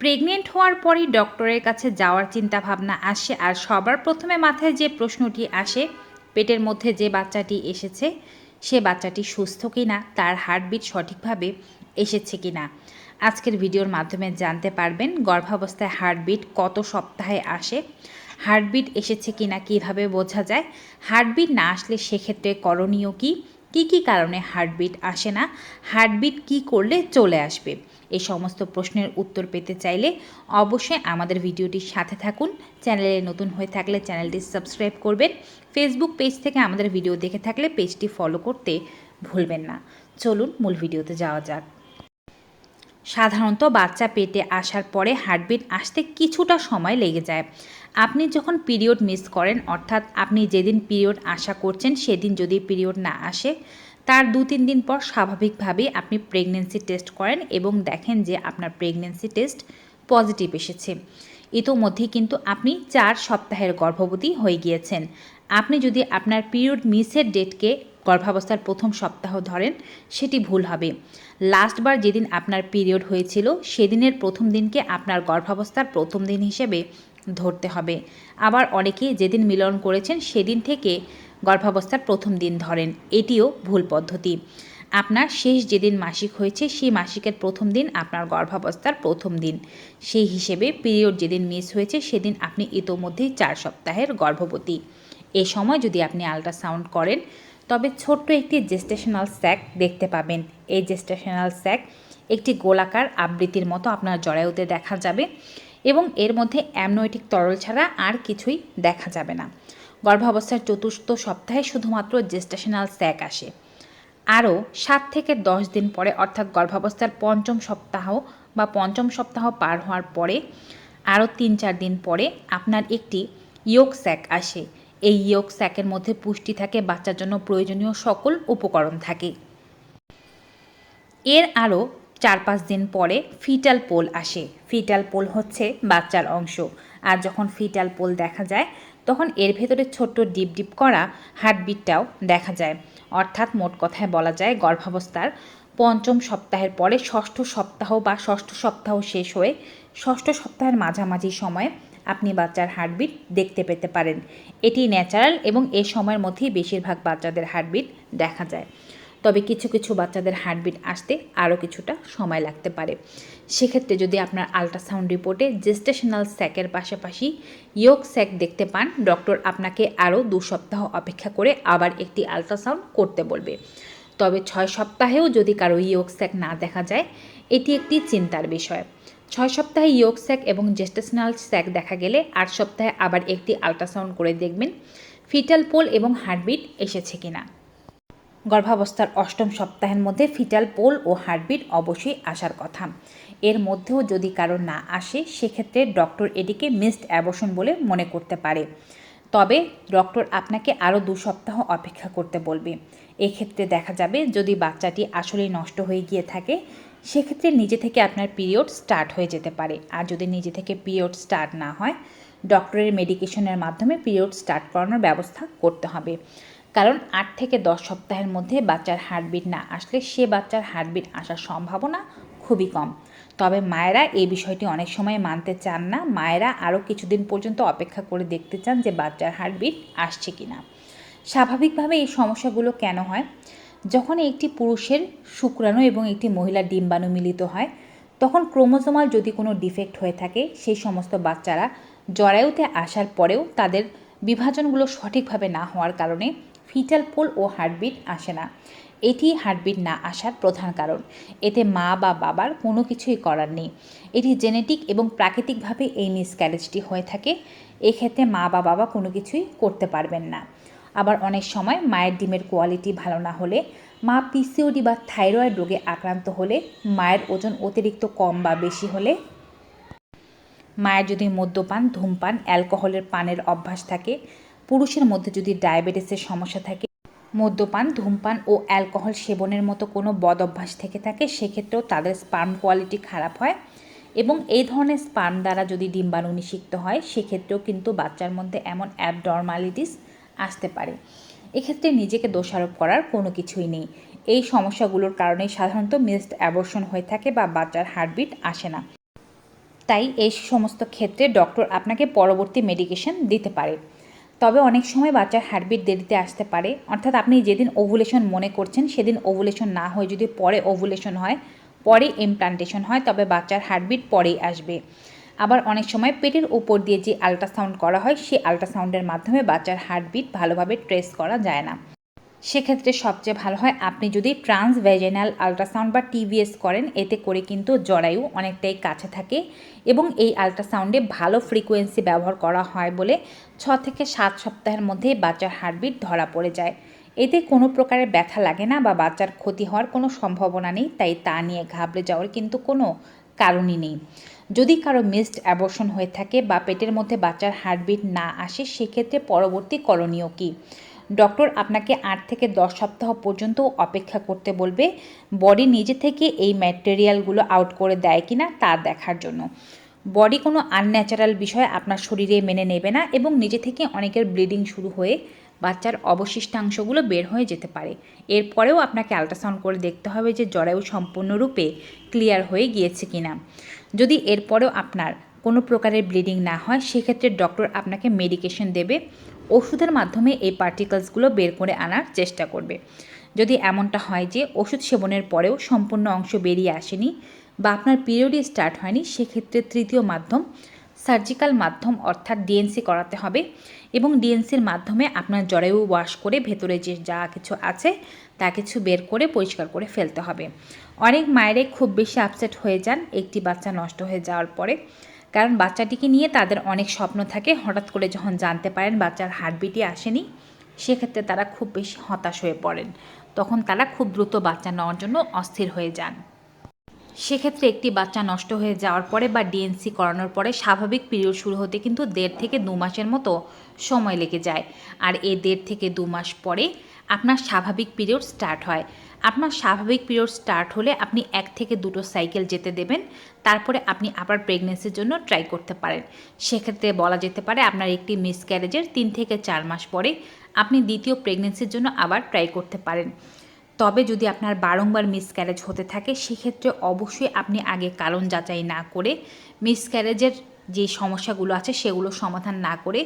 Pregnant হওয়ার পরই ডক্টরের কাছে যাওয়ার চিন্তা ভাবনা আসে আর সবার প্রথমে মাথায় যে প্রশ্নটি আসে, পেটের মধ্যে যে বাচ্চাটি এসেছে, সে বাচ্চাটি সুস্থ কিনা, তার হার্টবিট সঠিকভাবে এসেছে কিনা? আজকের ভিডিওর মাধ্যমে জানতে পারবেন গর্ভাবস্থায় হার্টবিট কত সপ্তাহে আসে হার্টবিট এসেছে কিনা কীভাবে বোঝা যায় হার্টবিট না আসলে সেক্ষেত্রে করণীয় কী কী কী কারণে হার্টবিট আসে না হার্টবিট কী করলে চলে আসবে? এই সমস্ত প্রশ্নের উত্তর পেতে চাইলে অবশ্যই আমাদের ভিডিওটির সাথে থাকুন। চ্যানেলে নতুন হয়ে থাকলে চ্যানেলটি সাবস্ক্রাইব করবেন। ফেসবুক পেজ থেকে আমাদের ভিডিও দেখে থাকলে পেজটি ফলো করতে ভুলবেন না। চলুন মূল ভিডিওতে যাওয়া যাক। সাধারণত বাচ্চা পেটে আসার পরে হার্টবিট আসতে কিছুটা সময় লেগে যায়। আপনি যখন পিরিয়ড মিস করেন, অর্থাৎ আপনি যেদিন পিরিয়ড আশা করছেন, সেদিন যদি পিরিয়ড না আসে তার দু তিন দিন পর স্বাভাবিকভাবেই আপনি প্রেগনেন্সি টেস্ট করেন এবং দেখেন যে আপনার প্রেগনেন্সি টেস্ট পজিটিভ এসেছে। ইতোমধ্যেই কিন্তু আপনি চার সপ্তাহের গর্ভবতী হয়ে গিয়েছেন। আপনি যদি আপনার পিরিয়ড মিসের ডেটকে গর্ভাবস্থার প্রথম সপ্তাহ ধরেন, সেটি ভুল হবে। লাস্টবার যেদিন আপনার পিরিয়ড হয়েছিল, সেদিনের প্রথম দিনকে আপনার গর্ভাবস্থার প্রথম দিন হিসেবে ধরতে হবে। আবার অনেকে যেদিন মিলন করেছেন, সেদিন থেকে গর্ভাবস্থার প্রথম দিন ধরেন। এটিও ভুল পদ্ধতি। আপনার শেষ যেদিন মাসিক হয়েছে, সেই মাসিকের প্রথম দিন আপনার গর্ভাবস্থার প্রথম দিন। সেই হিসেবে পিরিয়ড যেদিন মিস হয়েছে, সেদিন আপনি ইতোমধ্যেই চার সপ্তাহের গর্ভবতী। এ সময় যদি আপনি আল্ট্রাসাউন্ড করেন, তবে ছোট্ট একটি জেস্টেশনাল স্যাক দেখতে পাবেন। এই জেস্টেশনাল স্যাক একটি গোলাকার আবৃত্তির মতো আপনার জরায়ুতে দেখা যাবে এবং এর মধ্যে অ্যামনোয়েটিক তরল ছাড়া আর কিছুই দেখা যাবে না। গর্ভাবস্থার চতুর্থ সপ্তাহে শুধুমাত্র জেস্টেশনাল স্যাক আসে। আরও সাত থেকে দশ দিন পরে, অর্থাৎ গর্ভাবস্থার পঞ্চম সপ্তাহ বা পঞ্চম সপ্তাহ পার হওয়ার পরে, আরও তিন চার দিন পরে আপনার একটি ইয়োগ স্যাক আসে। এই ইয়োগ স্যাকের মধ্যে পুষ্টি থাকে, বাচ্চার জন্য প্রয়োজনীয় সকল উপকরণ থাকে। এর আরও চার পাঁচ দিন পরে ফিটাল পোল আসে। ফিটাল পোল হচ্ছে বাচ্চার অংশ। আর যখন ফিটাল পোল দেখা যায় তখন এর ভেতরে ছোট্ট ডিপ ডিপ করা হার্টবিটটাও দেখা যায়। অর্থাৎ মোট কথায় বলা যায়, গর্ভাবস্থার পঞ্চম সপ্তাহের পরে ষষ্ঠ সপ্তাহ বা ষষ্ঠ সপ্তাহ শেষ হয়ে ষষ্ঠ সপ্তাহের মাঝামাঝি সময়ে আপনি বাচ্চার হার্টবিট দেখতে পেতে পারেন। এটি ন্যাচারাল এবং এ সময়ের মধ্যেই বেশিরভাগ বাচ্চাদের হার্টবিট দেখা যায়। তবে কিছু কিছু বাচ্চাদের হার্টবিট আসতে আরও কিছুটা সময় লাগতে পারে। সেক্ষেত্রে যদি আপনার আলট্রাসাউন্ড রিপোর্টে জেস্টেশনাল স্যাকের পাশাপাশি ইয়োগ স্যাক দেখতে পান, ডক্টর আপনাকে আরও দু সপ্তাহ অপেক্ষা করে আবার একটি আলট্রাসাউন্ড করতে বলবে। তবে ছয় সপ্তাহেও যদি কারও ইয়োগ স্যাক না দেখা যায়, এটি একটি চিন্তার বিষয়। ছয় সপ্তাহে ইয়োগ স্যাক এবং জেস্টেশনাল স্যাক দেখা গেলে আট সপ্তাহে আবার একটি আলট্রাসাউন্ড করে দেখবেন ফিটাল পোল এবং হার্টবিট এসেছে কিনা। গর্ভাবস্থার অষ্টম সপ্তাহের মধ্যে ফিটাল পোল ও হার্টবিট অবশ্যই আসার কথা। এর মধ্যেও যদি কারও না আসে, সেক্ষেত্রে ডক্টর এটিকে মিসড অ্যাবর্শন বলে মনে করতে পারে। তবে ডক্টর আপনাকে আরও দু সপ্তাহ অপেক্ষা করতে বলবে। এক্ষেত্রে দেখা যাবে যদি বাচ্চাটি আসলেই নষ্ট হয়ে গিয়ে থাকে, সেক্ষেত্রে নিজে থেকে আপনার পিরিয়ড স্টার্ট হয়ে যেতে পারে। আর যদি নিজে থেকে পিরিয়ড স্টার্ট না হয় ডক্টরের মেডিকেশনের মাধ্যমে পিরিয়ড স্টার্ট করানোর ব্যবস্থা করতে হবে। কারণ আট থেকে দশ সপ্তাহের মধ্যে বাচ্চার হার্টবিট না আসলে সে বাচ্চার হার্টবিট আসার সম্ভাবনা খুবই কম। তবে মায়েরা এই বিষয়টি অনেক সময় মানতে চান না। মায়েরা আরও কিছুদিন পর্যন্ত অপেক্ষা করে দেখতে চান যে বাচ্চার হার্টবিট আসছে কি না স্বাভাবিকভাবে এই সমস্যাগুলো কেন হয়? যখন একটি পুরুষের শুক্রাণু এবং একটি মহিলার ডিম্বাণু মিলিত হয়, তখন ক্রোমোজোমাল যদি কোনো ডিফেক্ট হয়ে থাকে, সেই সমস্ত বাচ্চারা জরায়ুতে আসার পরেও তাদের বিভাজনগুলো সঠিকভাবে না হওয়ার কারণে ফিটাল পোল ও হার্টবিট আসে না। এটি হার্টবিট না আসার প্রধান কারণ। এতে মা বা বাবার কোনো কিছুই করার নেই। এটি জেনেটিক এবং প্রাকৃতিকভাবে এই মিসক্যারেজটি হয়ে থাকে। এক্ষেত্রে মা বা বাবা কোনো কিছুই করতে পারবেন না। আবার অনেক সময় মায়ের ডিমের কোয়ালিটি ভালো না হলে মা পিসিওডি বা থাইরয়েড রোগে আক্রান্ত হলে মায়ের ওজন অতিরিক্ত কম বা বেশি হলে মায়ের যদি মদ্যপান, ধূমপান, অ্যালকোহলের পানের অভ্যাস থাকে পুরুষের মধ্যে যদি ডায়াবেটিসের সমস্যা থাকে, মদ্যপান, ধূমপান ও অ্যালকোহল সেবনের মতো কোনো বদ অভ্যাস থেকে থাকে, সেক্ষেত্রেও তাদের স্পার্ম কোয়ালিটি খারাপ হয় এবং এই ধরনের স্পার্ম দ্বারা যদি ডিম্বাণু নিষিক্ত হয়, সেক্ষেত্রেও কিন্তু বাচ্চার মধ্যে এমন অ্যাবডরমালিটিস আসতে পারে। এক্ষেত্রে নিজেকে দোষারোপ করার কোনো কিছুই নেই। এই সমস্যাগুলোর কারণে সাধারণত মিসড অ্যাবর্শন হয়ে থাকে বা বাচ্চার হার্টবিট আসে না। তাই এই সমস্ত ক্ষেত্রে ডক্টর আপনাকে পরবর্তী মেডিকেশন দিতে পারে। তবে অনেক সময় বাচ্চার হার্টবিট দেরিতে আসতে পারে। অর্থাৎ আপনি যেদিন ওভুলেশন মনে করছেন, সেদিন ওভুলেশন না হয়ে যদি পরে ওভুলেশন হয়, পরে ইমপ্লান্টেশন হয়, তবে বাচ্চার হার্টবিট পরেই আসবে। আবার অনেক সময় পেটের উপর দিয়ে যে আল্ট্রাসাউন্ড করা হয়, সেই আল্ট্রাসাউন্ডের মাধ্যমে বাচ্চার হার্টবিট ভালোভাবে ট্রেস করা যায় না। সেক্ষেত্রে সবচেয়ে ভালো হয় আপনি যদি ট্রান্স ভেজেনাল আল্ট্রাসাউন্ড বা টিভিএস করেন, এতে করে কিন্তু জরায়ু অনেকটাই কাছে থাকে এবং এই আল্ট্রাসাউন্ডে ভালো ফ্রিকোয়েন্সি ব্যবহার করা হয় বলে ছ থেকে সাত সপ্তাহের মধ্যেই বাচ্চার হার্টবিট ধরা পড়ে যায়। এতে কোনো প্রকারের ব্যথা লাগে না বা বাচ্চার ক্ষতি হওয়ার কোনো সম্ভাবনা নেই, তাই তা নিয়ে ঘাবড়ে যাওয়ার কিন্তু কোনো কারণই নেই। যদি কারও মিসড অ্যাবর্শন হয়ে থাকে বা পেটের মধ্যে বাচ্চার হার্টবিট না আসে, সেক্ষেত্রে পরবর্তী করণীয় কী? ডক্টর আপনাকে আট থেকে দশ সপ্তাহ পর্যন্ত অপেক্ষা করতে বলবে। বডি নিজে থেকে এই ম্যাটেরিয়ালগুলো আউট করে দেয় কি না তা দেখার জন্য। বডি কোনো আনন্যাচারাল বিষয় আপনার শরীরে মেনে নেবে না এবং নিজে থেকে অনেকের ব্লিডিং শুরু হয়ে বাচ্চার অবশিষ্টাংশগুলো বের হয়ে যেতে পারে। এরপরেও আপনাকে আলট্রাসাউন্ড করে দেখতে হবে যে জরায়ু সম্পূর্ণরূপে ক্লিয়ার হয়ে গিয়েছে কিনা। যদি এরপরেও আপনার কোনো প্রকারের ব্লিডিং না হয়, সেক্ষেত্রে ডক্টর আপনাকে মেডিকেশন দেবে। ওষুধের মাধ্যমে এই পার্টিকলসগুলো বের করে আনার চেষ্টা করবে। যদি এমনটা হয় যে ওষুধ সেবনের পরেও সম্পূর্ণ অংশ বেরিয়ে আসেনি বা আপনার পিরিয়ডই স্টার্ট হয়নি, সেক্ষেত্রে তৃতীয় মাধ্যম সার্জিক্যাল মাধ্যম অর্থাৎ ডিএনসি করাতে হবে এবং ডিএনসির মাধ্যমে আপনার জরায়ু ওয়াশ করে ভেতরে যে যা কিছু আছে তা কিছু বের করে পরিষ্কার করে ফেলতে হবে। অনেক মায়েরাই খুব বেশি আপসেট হয়ে যান, একটি বাচ্চা নষ্ট হয়ে যাওয়ার পরে। কারণ বাচ্চাটিকে নিয়ে তাদের অনেক স্বপ্ন থাকে। হঠাৎ করে যখন জানতে পারেন বাচ্চার হার্টবিটই আসেনি, সেক্ষেত্রে তারা খুব বেশি হতাশ হয়ে পড়েন। তখন তারা খুব দ্রুত বাচ্চা নেওয়ার জন্য অস্থির হয়ে যান। সেক্ষেত্রে একটি বাচ্চা নষ্ট হয়ে যাওয়ার পরে বা ডিএনসি করানোর পরে স্বাভাবিক পিরিয়ড শুরু হতে কিন্তু দেড় থেকে দু মাসের মতো সময় লেগে যায়। আর এই দেড় থেকে দু মাস পরে আপনার স্বাভাবিক পিরিয়ড স্টার্ট হয়। আপনার স্বাভাবিক পিরিয়ড স্টার্ট হলে আপনি এক থেকে দুটো সাইকেল যেতে দেবেন। তারপরে আপনি আবার প্রেগনেন্সির জন্য ট্রাই করতে পারেন। সেক্ষেত্রে বলা যেতে পারে আপনার একটি মিসক্যারেজের তিন থেকে চার মাস পরে আপনি দ্বিতীয় প্রেগনেন্সির জন্য আবার ট্রাই করতে পারেন। তবে যদি আপনার বারংবার মিসক্যারেজ হতে থাকে, সেক্ষেত্রে অবশ্যই আপনি আগে কারণ যাচাই না করে মিসক্যারেজের যে সমস্যাগুলো আছে, সেগুলো সমাধান না করে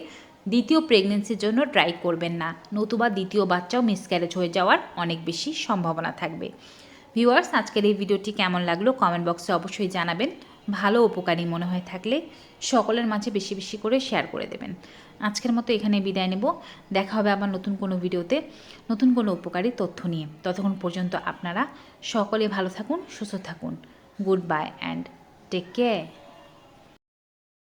দ্বিতীয় প্রেগনেন্সির জন্য ট্রাই করবেন না। নতুবা দ্বিতীয় বাচ্চাও মিসক্যারেজ হয়ে যাওয়ার অনেক বেশি সম্ভাবনা থাকবে। ভিউয়ার্স আজকের এই ভিডিওটি কেমন লাগল কমেন্ট বক্সে অবশ্যই জানাবেন। ভালো উপকারী মনে হয়ে থাকলে সকলের মাঝে বেশি বেশি করে শেয়ার করে দেবেন। আজকের মতো এখানে বিদায় নেব। দেখা হবে আবার নতুন কোনো ভিডিওতে নতুন কোনো উপকারী তথ্য নিয়ে। ততক্ষণ পর্যন্ত আপনারা সকলে ভালো থাকুন, সুস্থ থাকুন। Goodbye and take care